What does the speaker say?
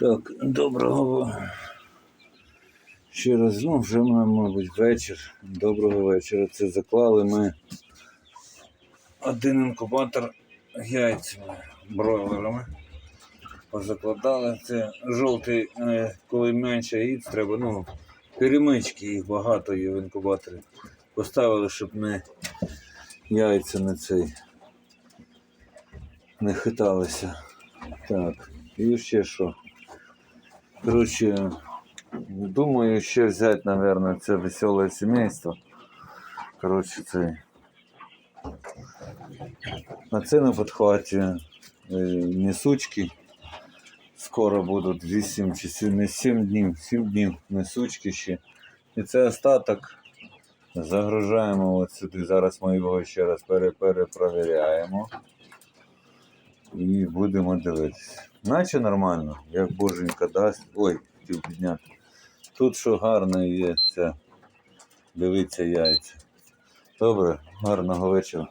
Так, доброго ще раз, ну вже мабуть вечір. Доброго вечора. Це заклали ми один інкубатор яйцями, бройлерами. Позакладали. Це жовтий, е, коли менше яєць треба, ну, перемички їх багато є в інкубаторі. Поставили, щоб не яйця не цей не хиталися. Так, і ще що. Коротше, думаю, ще взяти, наверное, це веселе сімейство. Коротше, це. А це на підхваті е, несучки. Скоро будуть 8 чи 7, не 7 днів, 7 днів несучки ще. І це остаток. Загружаємо от сюди. Зараз ми його ще раз пере- перепровіряємо. І будемо дивитися. Наче нормально, як боженька дасть. Ой, хотів підняти. Тут що гарно є, це дивиться яйця. Добре, гарного вечора.